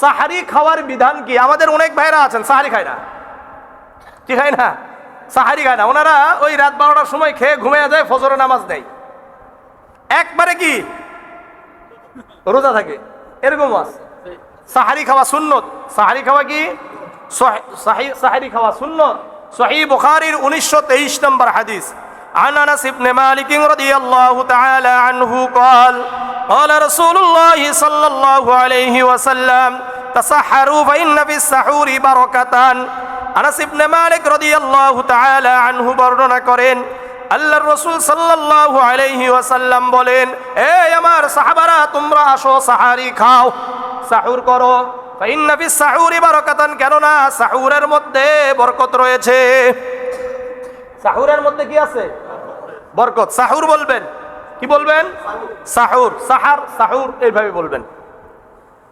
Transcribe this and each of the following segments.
সাহারি খাওয়ার বিধান কি আমাদের অনেক ভাইরা আছেন সাহারি খায় না কি খায় না সাহারি খায় না ওনারা ওই রাত বারোটার সময় খেয়ে ঘুমিয়ে যায় ফজরের নামাজ দেয় একবারে কি রোজা থাকে এরকম আছে সাহারি খাওয়া সুন্নত সাহারি খাওয়া কি সহি- সাহি- সাহারি খাওয়া সুন্নত সহি বুখারীর উনিশশো তেইশ নম্বর হাদিস عن انس بن مالك رضي الله تعالى عنه قال قال رسول الله صلى الله عليه وسلم تسحروا فإن في السحور بركة আনাস ইবনে মালিক রাদিয়াল্লাহু তাআলা আনহু বর্ণনা করেন আল্লাহর রাসূল সাল্লাল্লাহু আলাইহি ওয়াসাল্লাম বলেন এই আমার সাহাবারা তোমরা আসো সাহারি খাও সাহুর করো ফাইন্না ফিস সাহুরি বারাকাতান কেননা সাহুরের মধ্যে বরকত রয়েছে সাহুরের মধ্যে কি আছে বরকত সাহুর বলবেন কি বলবেন সাহুর সাহার সাহুর এইভাবে বলবেন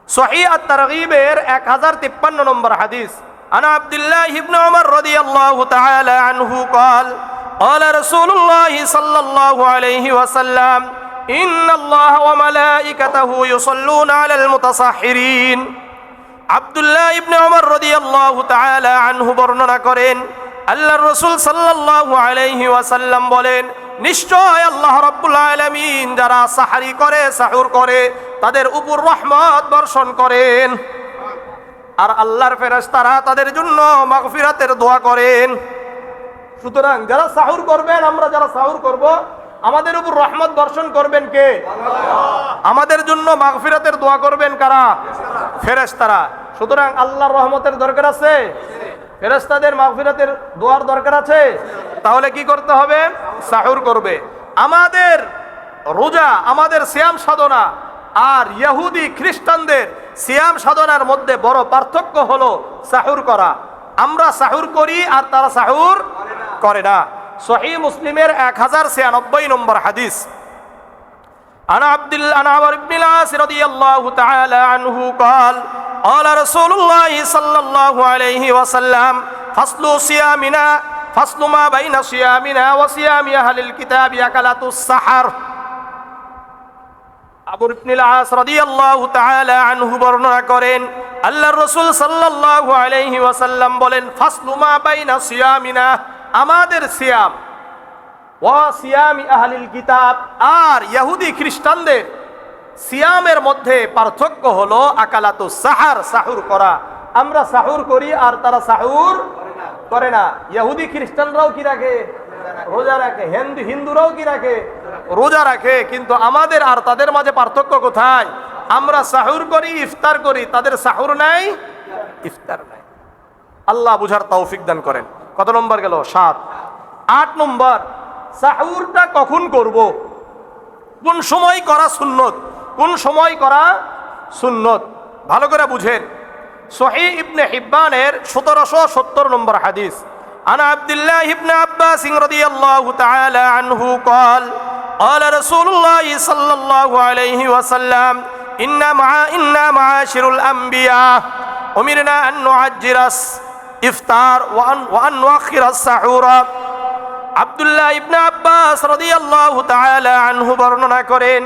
সহি আত-তারগীবের 1053 নম্বর হাদিস আনা আব্দুল্লাহ ইবনে ওমর রাদিয়াল্লাহু তাআলা আনহু قال قال رسول الله صلى الله عليه وسلم إن الله وملائكته يصلون على المتصحرين আব্দুল্লাহ ইবনে ওমর রাদিয়াল্লাহু তাআলা আনহু বর্ণনা করেন আল্লাহর রাসূল সাল্লাল্লাহু আলাইহি ওয়াসাল্লাম বলেন নিশ্চয় আল্লাহ রাব্বুল আলামিন যারা সাহারি করে, সাহুর করে, তাদের উপর রহমত বর্ষণ করেন। আর আল্লাহর ফেরেশতারা তাদের জন্য মাগফিরাতের দোয়া করেন। সুতরাং যারা সাহুর করবেন, আমরা যারা সাহুর করব, আমাদের উপর রহমত বর্ষণ করবেন কে? আমাদের জন্য মাগফিরাতের দোয়া করবেন কারা? ফেরেশতারা। সুতরাং আল্লাহর রহমতের দরকার আছে? ফেরেশতাদের মাগফিরাতের দোয়ার দরকার আছে? তাহলে কি করতে হবে সাহুর করবে আমাদের রোজা আমাদের সিয়াম সাধনা আর ইহুদি খ্রিস্টানদের সিয়াম সাধনার মধ্যে বড় পার্থক্য হলো সাহুর করা আমরা সাহুর করি আর তারা সাহুর করে না সহি মুসলিমের এক হাজার ছিয়ানব্বই নম্বর হাদিস عن عبد ال- عن عمرو بن العاص رضي الله تعالى عنه قال قال رسول الله صلى الله عليه وسلم فصل صيامنا ফাসলুমা বাইনা সিয়ামিনা ওয়া সিয়ামি আহলিল কিতাবি আকালাতুস সাহার। আবু ইবনুল আস রাদিয়াল্লাহু তাআলা আনহু বর্ণনা করেন, আল্লাহর রাসূল সাল্লাল্লাহু আলাইহি ওয়াসাল্লাম বলেন ফাসলুমা বাইনা সিয়ামিনা, আমাদের সিয়াম ওয়া সিয়ামি আহলিল কিতাব আর ইহুদি খ্রিস্টানদের সিয়ামের মধ্যে পার্থক্য হলো আকালাতু সাহার, সাহুর করা। আমরা সাহুর করি আর তারা সাহুর করে না। ইহুদি খ্রিস্টানরাও কি রাখে? রোজা রাখে। হিন্দু, হিন্দুরাও কি রাখে? রোজা রাখে। কিন্তু আমাদের আর তাদের মাঝে পার্থক্য কোথায়? আমরা সাহুর করি, ইফতার করি। তাদের সাহুর নাই, ইফতার নাই। আল্লাহ বুঝার তৌফিক দান করেন। কত নম্বর গেল? সাত। আট নম্বর, সাহুরটা কখন করব? কোন সময় করা সুন্নত? কোন সময় করা সুন্নত? ভালো করে বুঝেন। সহি ইবনে হিব্বানের সতেরোশো সত্তর নম্বর হাদিস আনা আব্দুল্লাহ ইবনে আব্বাস রাদিয়াল্লাহু তাআলা আনহু قال قال رسول الله صلى الله عليه وسلم إن مع إنا معاشر الأنبياء أمرنا أن نعجل الإفطار وأن وأن نؤخر السحور আব্দুল্লাহ ইবনে আব্বাস রাদিয়াল্লাহু তাআলা আনহু বর্ণনা করেন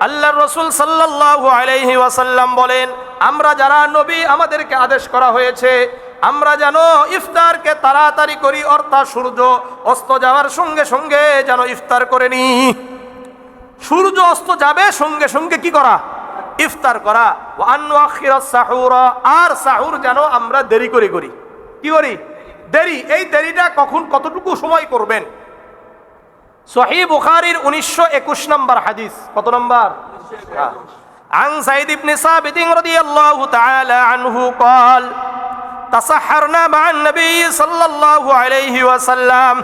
আল্লাহর রসুল সাল্লাল্লাহু আলাইহি ওয়াসাল্লাম বলেন, আমরা যারা নবী, আমাদেরকে আদেশ করা হয়েছে, আমরা যেন ইফতারকে তাড়াতাড়ি করি, অর্থাৎ সূর্য অস্ত যাওয়ার সঙ্গে সঙ্গে যেন ইফতার করে নি। সূর্য অস্ত যাবে সঙ্গে সঙ্গে কি করা? ইফতার করা। আর সাহুর যেন আমরা দেরি করে করি। কি করি? দেরি। এই দেরিটা কখন কতটুকু সময় করবেন? সহি বুখারির উনিশশো একুশ নম্বর হাদিস কত নম্বর عن سعيد بن ثابت رضي الله تعالى عنه قال تسحرنا مع النبي صلى الله عليه وسلم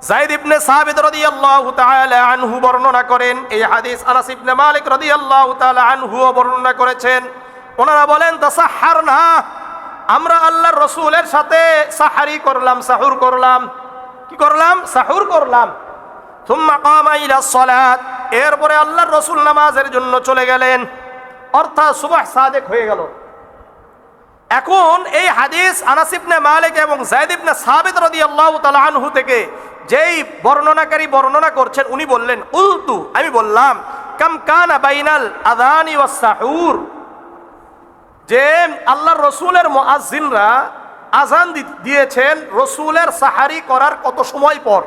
জাইদ ইবনে সাবিত রাদিয়াল্লাহু তাআলা আনহু বর্ণনা করেন এই হাদিস আনাস ইবনে মালিক রাদিয়াল্লাহু তাআলা আনহু বর্ণনা করেছেন ওনারা বলেন তাসাহহারনা আমরা আল্লাহর রসুলের সাথে সাহারি করলাম সাহুর করলাম কি করলাম? সাহুর করলাম। এরপরে আল্লাহর রসুল নামাজের জন্য চলে গেলেন। অর্থাৎ সুবাহ সাদেক হয়ে গেল। এখন এই হাদিস আনাসিবনে মালিক এবং জায়দিবনে সাবিত রাদিয়াল্লাহু আল্লাহ আনহু থেকে যেই বর্ণনাকারী বর্ণনা করছেন, উনি বললেন উলতু আমি বললাম, কাম কানা বাইনাল আদানি ওয়াস সাহুর যে আল্লাহর রসুলের মোয়াজিনরা আজান দিয়েছেন রসুলের সাহারি করার কত সময় পর?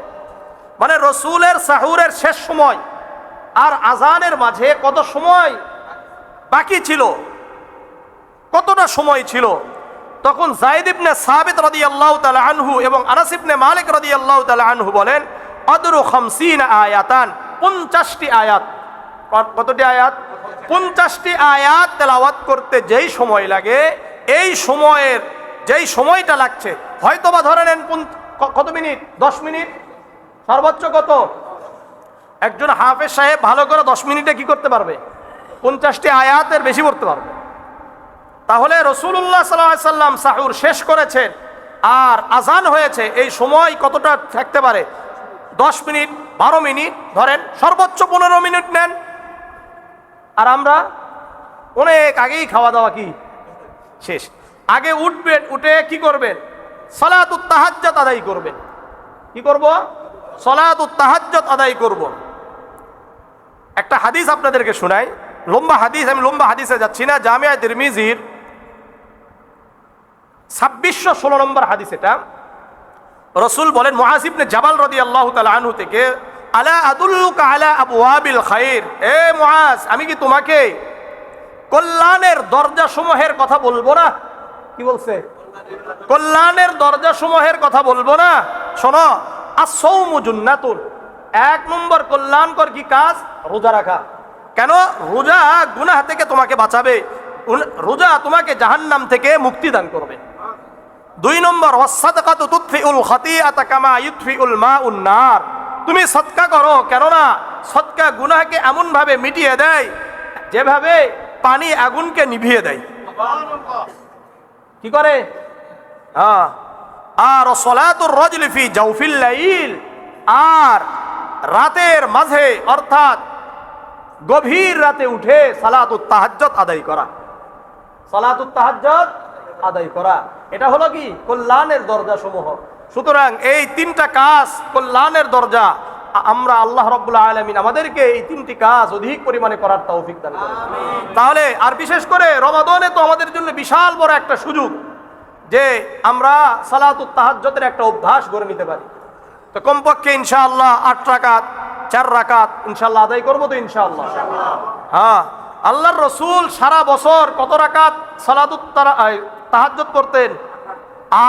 মানে রসুলের সাহুরের শেষ সময় আর আজানের মাঝে কত সময় বাকি ছিল? কতটা সময় ছিল? তখন ইবনে সাবিত রাদি আল্লাহ তালা আনহু এবং আনাস ইবনে মালিক রাদি আল্লাহ তালা আনহু বলেন অদরু খামসিন আয়াতান। পঞ্চাশটি আয়াত। কতটি আয়াত? পঞ্চাশটি আয়াত তেলাওয়াত করতে যেই সময় লাগে, এই সময়ের যেই সময়টা লাগছে হয়তো বা ধরে নেন কত মিনিট? দশ মিনিট? সর্বোচ্চ কত? একজন হাফেজ সাহেব ভালো করে দশ মিনিটে কি করতে পারবে? পঞ্চাশটি আয়াতের বেশি পড়তে পারবে। তাহলে রসুল্লাহ সাল্লাহ সাল্লাম সাহুর শেষ করেছেন, আর আজান হয়েছে, এই সময় কতটা থাকতে পারে? দশ মিনিট, বারো মিনিট, ধরেন সর্বোচ্চ পনেরো মিনিট নেন। আর আমরা অনেক আগেই খাওয়া দাওয়া কি? শেষ। আগে উঠবেন, উঠে কি করবেন? সলাতুত তাহাজ্জাত আদায় করবেন। কি করব? সলাতুত তাহাজ্জাত আদায় করব। একটা হাদিস আপনাদেরকে শোনাই। লম্বা হাদিস, আমি লম্বা হাদিসে যাচ্ছি না। জামিয়া তিরমিজির ছাব্বিশশো ষোলো নম্বর হাদিস এটা। রসুল বলেন মহাসিবনে জাবাল রদি আল্লাহ আনহু থেকে, আলা আদুল্লুকা আলা আবু আবিল খাইর? এ মহাজ আমি কি তোমাকে কল্যাণের দরজা সমূহের কথা বলব না? কি বলছে? কল্যাণের দরজা সমূহের কথা বলব না। শোনো আসৌমু জুন্নাতুন। এক নম্বর কল্যাণকর কি কাজ? রোজা রাখা। কেন? রোজা গুনাহ থেকে তোমাকে বাঁচাবে। রোজা তোমাকে জাহান্নাম থেকে মুক্তি দান করবে। দুই নম্বর নার। তুমি সৎকা করো, কেননা সৎকা গুনাহকে এমন ভাবে মিটিয়ে দেয়, যেভাবে পানি আগুনকে নিভিয়ে দেয়। কি করে? হ্যাঁ। আর সলাতুর রজলি ফি জাউফিল আর রাতের মাঝে, অর্থাৎ গভীর রাতে উঠে সালাতুত তাহাজ্জত আদায় করা। সালাতুত তাহাজ্জত আদায় করা। এটা হলো কি? কল্যাণের দরজা সমূহ সুতরাং এই তিনটা কাজ কল্যাণের দরজা আমরা আল্লাহ রব্বুল আলমিন আমাদেরকে এই তিনটি কাজ অধিক পরিমাণে করার তৌফিক দান করেন। তাহলে আর বিশেষ করে রমাদনে তো আমাদের জন্য বিশাল বড় একটা সুযোগ যে আমরা সালাতুত তাহাজ্জতের একটা অভ্যাস গড়ে নিতে পারি। তো কমপক্ষে ইনশাআল্লাহ আট রাকাত চার রাকাত ইনশাআল্লাহ আদায় করব তো ইনশাআল্লাহ। হ্যাঁ আল্লাহর রসুল সারা বছর কত রাকাত সালাতুত তাহাজ্জত করতেন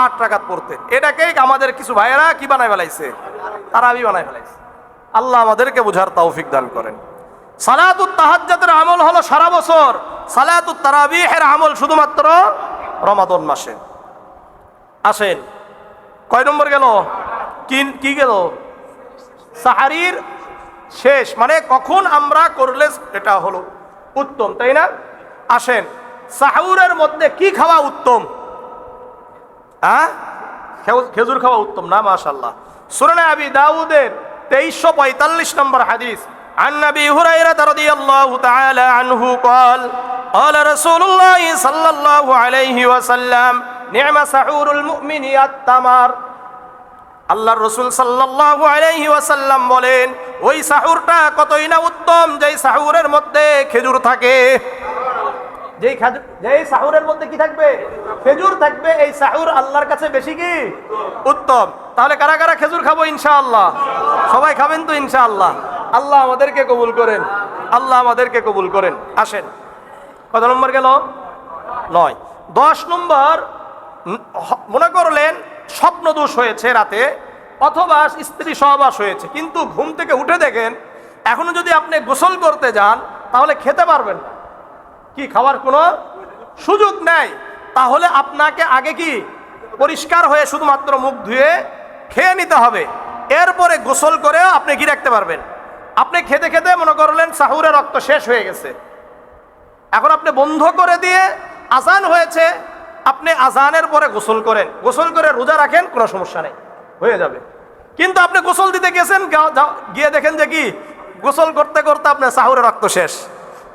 আট রাকাত পড়তেন। এটাকেই আমাদের কিছু ভাইয়েরা কি বানায় ফেলাইছে? তারাবি বানায় ফেলাইছে। আল্লাহ আমাদেরকে বুঝার তৌফিক দান করেন। সালাতুত তাহাজ্জাতের আমল হলো সারা বছর। সালাতুত তারাবিহের আমল শুধুমাত্র রমাদন মাসে। আসেন, কয় নম্বর গেল? কি কি গেল? সাহারির শেষ মানে কখন আমরা করলে এটা হলো উত্তম, তাই না? আসেন, সাহুরের মধ্যে কি খাওয়া উত্তম? হ্যাঁ? খেজুর খাওয়া উত্তম না মাশাল্লাহ সুরানে আবি দাউদের তেইশশো পঁয়তাল্লিশ নম্বর হাদিস عن ابي هريره رضي الله تعالى عنه قال قال رسول الله صلى الله عليه وسلم نعم سحور المؤمن التمر আল্লাহর রসুল সাল্লাল্লাহু আলাইহি ওয়াসাল্লাম বলেন ওই সাহুরটা কতই না উত্তম যেই সাহুরের মধ্যে খেজুর থাকে যেই যেই সাহুরের মধ্যে কি থাকবে? খেজুর থাকবে। এই সাহুর আল্লাহর কাছে বেশি কি? উত্তম। তাহলে কারা কারা খেজুর খাব? ইনশাআল্লাহ। সবাই খাবেন তো ইনশাআল্লাহ। আল্লাহ আমাদেরকে কবুল করেন। আল্লাহ আমাদেরকে কবুল করেন। আসেন। কত নম্বর গেল? নয়। দশ নম্বর মনে করলেন স্বপ্ন দোষ হয়েছে রাতে, অথবা স্ত্রী সহবাস হয়েছে, কিন্তু ঘুম থেকে উঠে দেখেন, এখনও যদি আপনি গোসল করতে যান, তাহলে খেতে পারবেন না। কি খাওয়ার কোনো সুযোগ নেই? তাহলে আপনাকে আগে কি পরিষ্কার হয়ে শুধুমাত্র মুখ ধুয়ে খেয়ে নিতে হবে। এরপরে গোসল করেও আপনি কি রাখতে পারবেন? আপনি খেতে খেতে মনে করলেন সাহুরে রক্ত শেষ হয়ে গেছে। এখন আপনি বন্ধ করে দিয়ে আজান হয়েছে, আপনি আজানের পরে গোসল করেন। গোসল করে রোজা রাখেন, কোনো সমস্যা নেই। হয়ে যাবে। কিন্তু আপনি গোসল দিতে গেছেন গিয়ে দেখেন যে কি, গোসল করতে করতে আপনার সাহুরে রক্ত শেষ।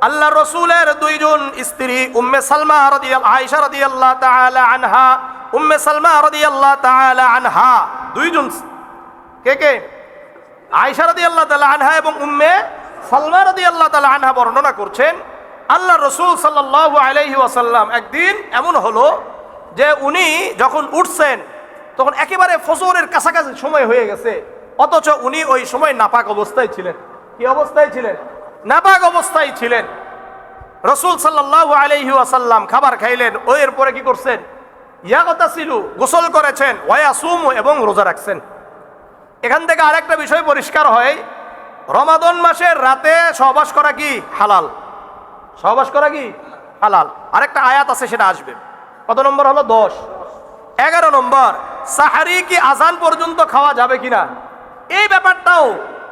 আল্লাহ রসুলের দুইজন স্ত্রী, উম্মে সালমা রদি আয়েশা রদি আল্লাহ আনহা, উম্মে সালমা রদি আল্লাহ আনহা, দুইজন কে কে? আয়েশা রদি আল্লাহ তাআলা আনহা এবং উম্মে সালমা রদি আল্লাহ তাআলা আনহা বর্ণনা করছেন, আল্লাহ রসুল সাল্লাল্লাহু আলাইহি ওয়াসাল্লাম একদিন এমন হলো যে উনি যখন উঠছেন, তখন একেবারে ফজরের কাছাকাছি সময় হয়ে গেছে, অথচ উনি ওই সময় নাপাক অবস্থায় ছিলেন। কি অবস্থায় ছিলেন? নাপাক অবস্থায় ছিলেন। রসুল সাল্লাল্লাহু আলাইহি ওয়াসাল্লাম খাবার খাইলেন, ও এরপরে কি করছেন? ইয়াগতা ছিল গোসল করেছেন, ওয়া সুম এবং রোজা রাখছেন। এখান থেকে আরেকটা বিষয় পরিষ্কার হয়, রমাদন মাসের রাতে সহবাস করা কি? হালাল। সহবাস করা কি? হালাল। আরেকটা আয়াত আছে, সেটা আসবে। কত নম্বর হলো? দশ। এগারো নম্বর, সাহারি কি আজান পর্যন্ত খাওয়া যাবে কিনা? এই ব্যাপারটাও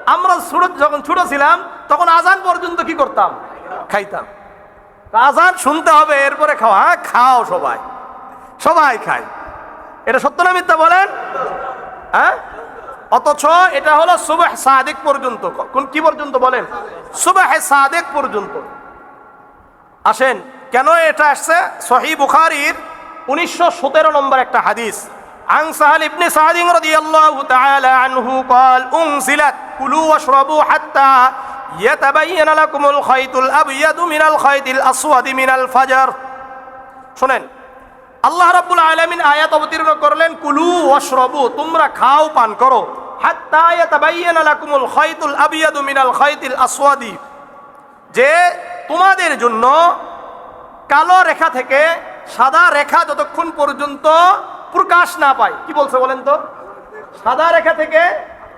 আমরা যখন ছোট ছিলাম তখন আজান পর্যন্ত কি করতাম? খাইতাম। আজান শুনতে হবে, এরপরে খাওয়া। হ্যাঁ খাও সবাই। সবাই খায়। এটা সত্য না মিথ্যা বলেন? হ্যাঁ? অথচ এটা হলো সুবাহ সাদেক পর্যন্ত। কোন কি পর্যন্ত বলেন? সুবাহ সাদেক পর্যন্ত। আসেন, কেন এটা আসছে? সহি বুখারির উনিশশো সতেরো নম্বর একটা হাদিস। عن سهل بن سعد رضي الله تعالى عنه قال أنزلت كلوا واشربوا حتى يتبين لكم الخيط الأبيض من الخيط الأسود من الفجر শুনেন আল্লাহ রাব্বুল আলামিন আয়াত অবতীর্ণ করলেন কুলু ওয়াশরাবু তোমরা খাও পান করো হাত্তা ইয়াতাবাইয়ানা লাকুমুল খাইতুল আবিয়াদু মিনাল খাইতিল আসওয়াদি যে তোমাদের জন্য কালো রেখা থেকে সাদা রেখা যতক্ষণ পর্যন্ত প্রকাশ না পায়। কি বলছে বলেন তো? সাদা রেখা থেকে,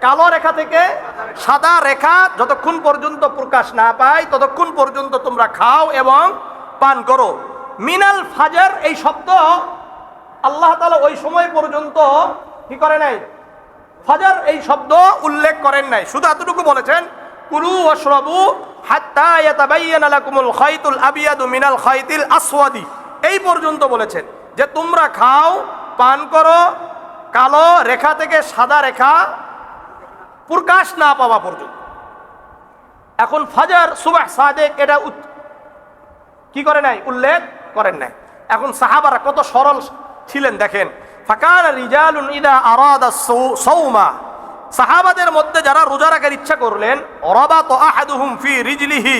কালো রেখা থেকে সাদা রেখা যতক্ষণ পর্যন্ত প্রকাশ না পায়, ততক্ষণ পর্যন্ত তোমরা খাও এবং পান করো। মিনাল ফাজার, এই শব্দ আল্লাহ তাআলা ওই সময় পর্যন্ত কি করে নাই? ফাজার এই শব্দ উল্লেখ করেন নাই। শুধু এতটুকু বলেছেন, কুলু ওয়াশরাবু হাত্তা ইয়াতাবাইয়ানা লাকুমুল খাইতুল আবিয়াদু মিনাল খাইতিল আসওয়াদি। এই পর্যন্ত বলেছেন যে তোমরা খাও পান করো, কালো রেখা থেকে সাদা রেখা প্রকাশ না পাওয়া পর্যন্ত। এখন ফাজার, সুবাহ, সাদেক এটা কি করে নাই? উল্লেখ করেন নাই। এখন সাহাবারা কত সরল ছিলেন, দেখেন। ফাকান রিজালুন সৌমা। সাহাবাদের মধ্যে যারা রোজা রাখার ইচ্ছা করলেন অরাবাত আহাদুহুম ফি রিজলিহি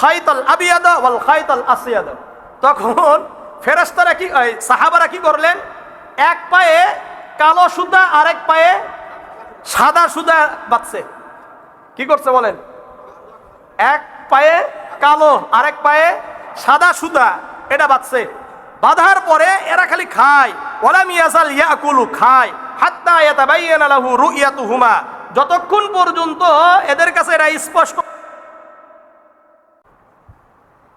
খাইতাল আবিয়াদা ওয়াল খাইতাল আসিয়াদা। তখন ফেরেশতারা কি সাহাবারা কি করলেন? এক পায়ে কালো সুতা, আরেক পায়ে সাদা সুতা বাঁধছে। কি করছে বলেন? এক পায়ে কালো, আরেক পায়ে সাদা সুতা, এটা বাঁধছে। বাঁধার পরে এরা খালি খায়। ওলাম ইয়াসাল ইয়াকুলু, খায়। হাত্তা ইয়াতাবাইয়ানা লাহু রুইয়াতুহুমা। যতক্ষণ পর্যন্ত এদের কাছে এরা স্পষ্ট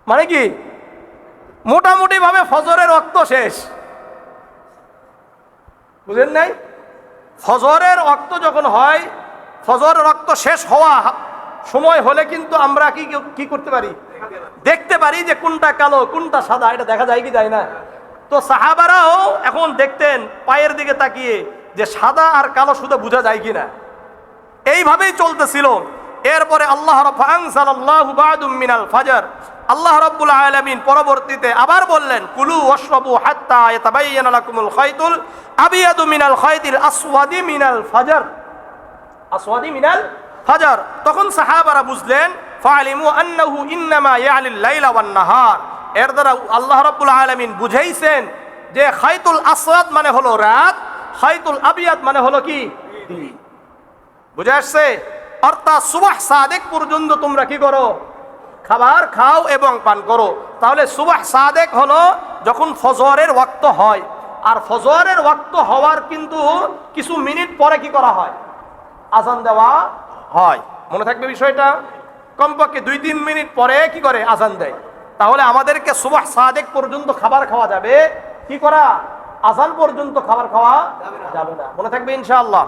মানে কি? মোটামুটি ভাবে ফজরের রক্ত শেষ। বুঝেন নাই? ফজরের রক্ত যখন হয় ফজর রক্ত শেষ হওয়া সময় হলে কিন্তু আমরা কি কি করতে পারি? দেখতে পারি যে কোনটা কালো, কোনটা সাদা, এটা দেখা যায় কি যায় না। তো সাহাবারাও এখন দেখতেন, পায়ের দিকে তাকিয়ে যে সাদা আর কালো শুধু বোঝা যায় কিনা এইভাবেই চলতেছিল। এরপরে আল্লাহ রাব্বুল বাদুম মিনাল ফাজর। আল্লাহ রাব্বুল আলামিন পরবর্তীতে আবার বললেন, কুলু ওয়াশরাবু হাত্তা ইয়াতাবাইয়ানা লাকুমুল খাইতুল আবিয়াদু মিনাল খাইতিল আসওয়াদি মিনাল ফাজর। আসওয়াদি মিনাল ফাজর। তখন সাহাবারা বুঝলেন ফালিমু আন্নাহু ইন্নামা ইয়ালিল লাইলা ওয়ান নাহার। এর দ্বারা আল্লাহ রাব্বুল আলামিন বুঝাইছেন যে খাইতুল আসওয়াদ মানে হলো রাত, খাইতুল আবিয়াদ মানে হলো কি? বুঝে আসছে? অর্থাৎ সুবাহ সাদেক পর্যন্ত তোমরা কি করো? খাবার খাও এবং পান করো। তাহলে সুবাহ সাদেক হলো যখন ফজরের ওয়াক্ত হয়। আর ফজরের ওয়াক্ত হওয়ার কিন্তু কিছু মিনিট পরে কি করা হয়? আজান দেওয়া হয়। মনে থাকবে বিষয়টা? কমপক্ষে দুই তিন মিনিট পরে কি করে? আজান দেয়। তাহলে আমাদেরকে সুবাহ সাদেক পর্যন্ত খাবার খাওয়া যাবে। কি করা? আজান পর্যন্ত খাবার খাওয়া যাবে না। মনে থাকবে ইনশাআল্লাহ।